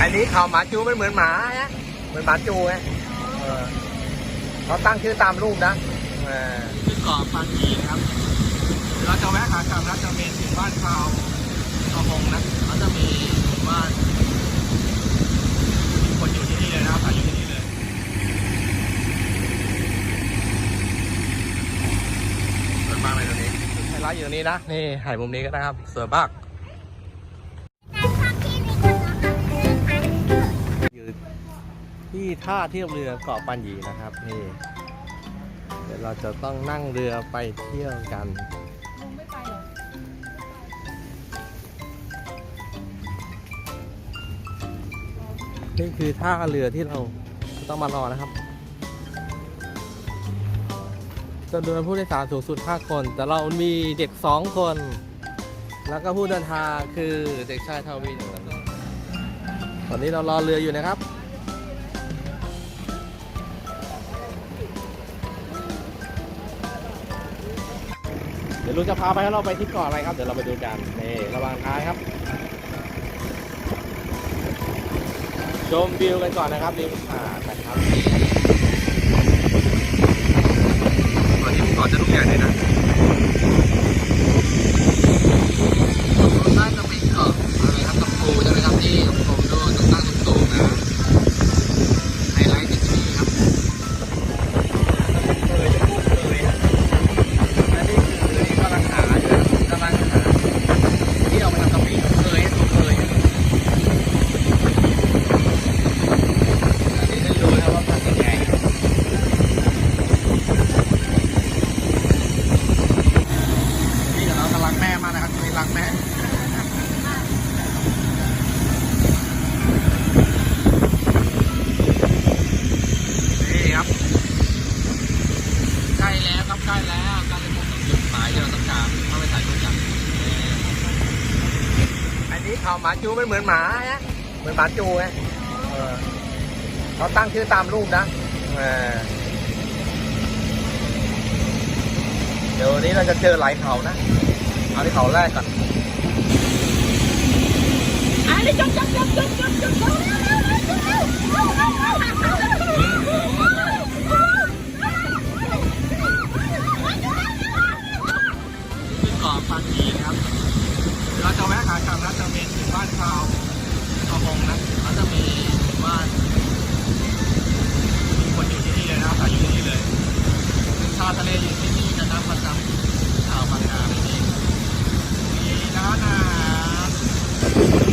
อันนี้เขาหมาจูไม่เหมือนหมาฮะเหมือนหมาจูไงเออเขาตั้งชื่อตามรูปนะเออคือเกาะปังยีนะครับ เราจะแวะขากลับรัชเมนถึงบ้านชาวกระพงนะเขาจะมีหมู่บ้านมีคนอยู่ที่นี่เลยนะครับอาศัยอยู่ที่นี่เลยสวยมากเลยตรงนี้ไฮไลท์อยู่ตรงนี้นะ นี่ถ่ายมุมนี้ก็ได้ครับสวยมาก ที่ท่าเทียบเรือเกาะปันหยีนะครับนี่เดี๋ยวเราจะต้องนั่งเรือไปเที่ยวกันนี่คือท่าเรือที่เราต้องมารอนะครับจำนวนผู้โดยสารสูงสุด 5 คน แต่เรามีเด็ก 2 คน แล้วก็ผู้เดินทางคือเด็กชายทาวินตอนนี้เรารอเรืออยู่นะครับ ดี๋ยวลุงจะพาไปให้เราไปที่เกาะอะไรครับ เดี๋ยวเราไปดูกันนี่ระหว่างทางครับ ชมวิวกันก่อนนะครับริมหาดนะครับตอนนี้ผมก่อจะลูกใหญ่เลยนะ หมาจูไม่เหมือนหมาฮะเหมือนหมาจูไงเออเขาตั้งชื่อตามรูปนะเดี๋ยวนี้เราจะเจอหลายเขานะ เอาที่เขาแรกก่อนคือเกาะปางยีนะครับเราจะแวะขา กลับรัฐเมนถึงบ้านชาวกระพงนะเขาจะมีหมู่บ้านมีคนอยู่ที่นี่เลยนะครับอาศัยอยู่ที่นี่เลยชาวทะเลอยู่ที่นี่กันนะประจำชาวบางนาที่นี่มีร้านอาหาร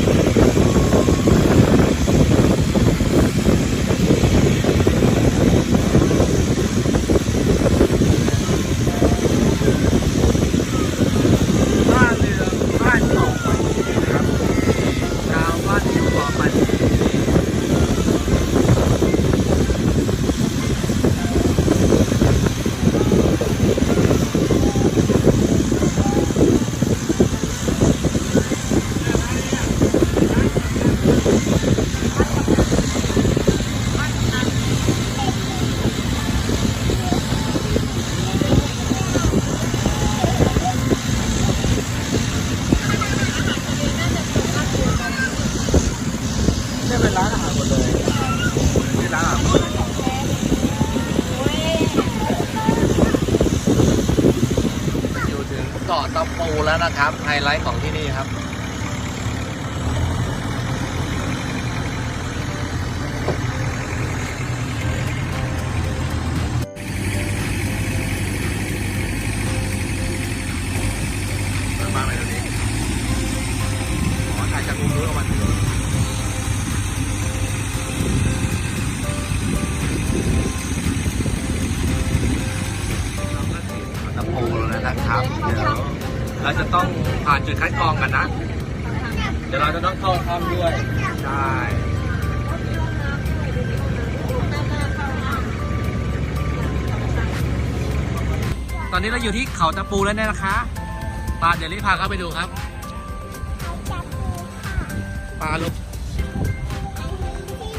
บ้านเรือบ้านเกาะปันยีนะครับชาวบ้าน อยู่เกาะปันยี นี่เป็นร้านอาหารหมดเลย ที่ร้านอาหาร อยู่ถึงเกาะ ตะปูแล้วนะครับ ไฮไลท์ของที่นี่ครับ เราจะต้องผ่านจุดคัดกรองกันนะ เดี๋ยวเราจะต้องเข้าถ้ำด้วย ใช่ตอนนี้เราอยู่ที่เขาตะปูแล้วเนี่ยนะคะปาเดี๋ยวรีบพาเข้าไปดูครับปลาลูก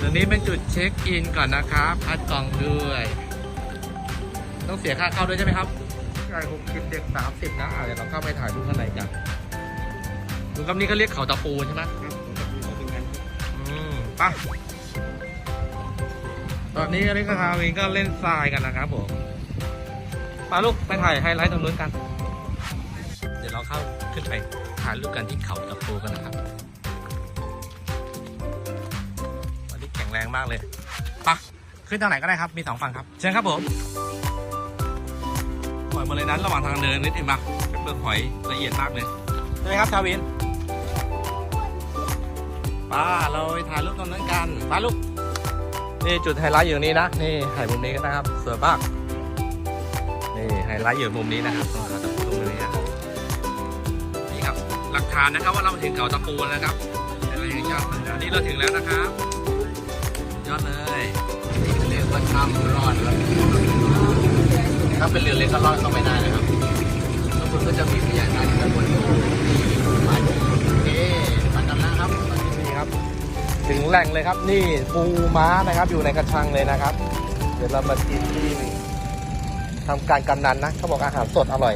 ตรงนี้เป็นจุดเช็คอินก่อนนะครับคัดกรองด้วย ต้องเสียค่าเข้าด้วยใช่ไหมครับ ใช่หกสิบเด็กสามสิบนะอะเดี๋ยวเราเข้าไปถ่ายรูปข้างในกันดูครับนี่เขาเรียกเขาตะปูใช่ไหมครับผมจะมีเขาเป็นงั้นอืมไปตอนนี้อเล็กกับทาวินก็เล่นทรายกันนะครับผมมาลูกไปถ่ายไฮไลท์ตรงนู้นกัน เดี๋ยวเราเข้าขึ้นไปถ่ายรูปกันที่เขาตะปูกันนะครับวันนี้แข็งแรงมากเลยไปะขึ้นทางไหนก็ได้ครับ มีสองฝั่งครับ เชิญครับผม หอยหมดเลยนั้นระหว่างทางเดินนิดเองมาเป็นเปลือกหอยละเอียดมากเลยใช่ไหมครับชาวินป้าเราไปถ่ายรูปตรงนั้นกันป้าลูกนี่จุดไฮไลท์อยู่ตรงนี้นะนี่ถ่ายมุมนี้กันนะครับสวยมากนี่ไฮไลท์อยู่มุมนี้นะครับตรงเขาตะปูตรงนี้นะนี่ครับหลักฐานนะครับว่าเรามาถึงเขาตะปูแล้วนะครับอะไรอย่างเงี้ยอันนี้เราถึงแล้วนะครับยอดเลยเรียกว่าข้ามรอดครับ ถ้าเป็นเรือเล็กก็ลอดเข้าไปได้นะครับแล้วคุณก็จะมีพยานด้านบนไปโอเคไปกันนะครับนี่ครับ ถึงแหล่งเลยครับนี่ปูม้านะครับอยู่ในกระชังเลยนะครับ เดี๋ยวเรามากินที่ทำการกำนันนะเขาบอกอาหารสดอร่อย